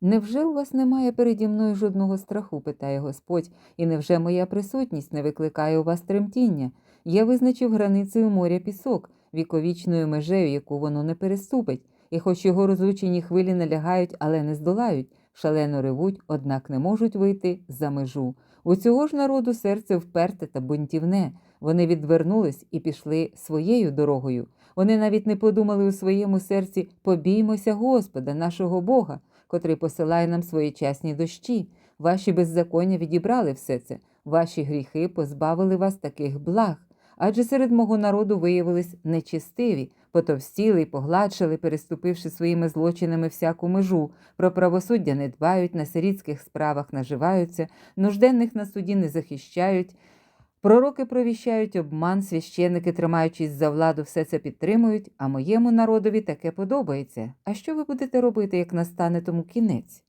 Невже у вас немає переді мною жодного страху? питає Господь, і невже моя присутність не викликає у вас тремтіння? Я визначив границею моря пісок, віковічною межею, яку воно не переступить, і хоч його розлучені хвилі налягають, але не здолають, шалено ревуть, однак не можуть вийти за межу. У цього ж народу серце вперте та бунтівне. Вони відвернулись і пішли своєю дорогою. Вони навіть не подумали у своєму серці побіймося Господа, нашого Бога, котрий посилає нам своєчасні дощі. Ваші беззаконня відібрали все це, ваші гріхи позбавили вас таких благ. Адже серед мого народу виявились нечистиві, потовстіли й погладшили, переступивши своїми злочинами всяку межу, про правосуддя не дбають, на сирітських справах наживаються, нужденних на суді не захищають. Пророки провіщають обман, священники, тримаючись за владу, все це підтримують, а моєму народові таке подобається. А що ви будете робити, як настане тому кінець?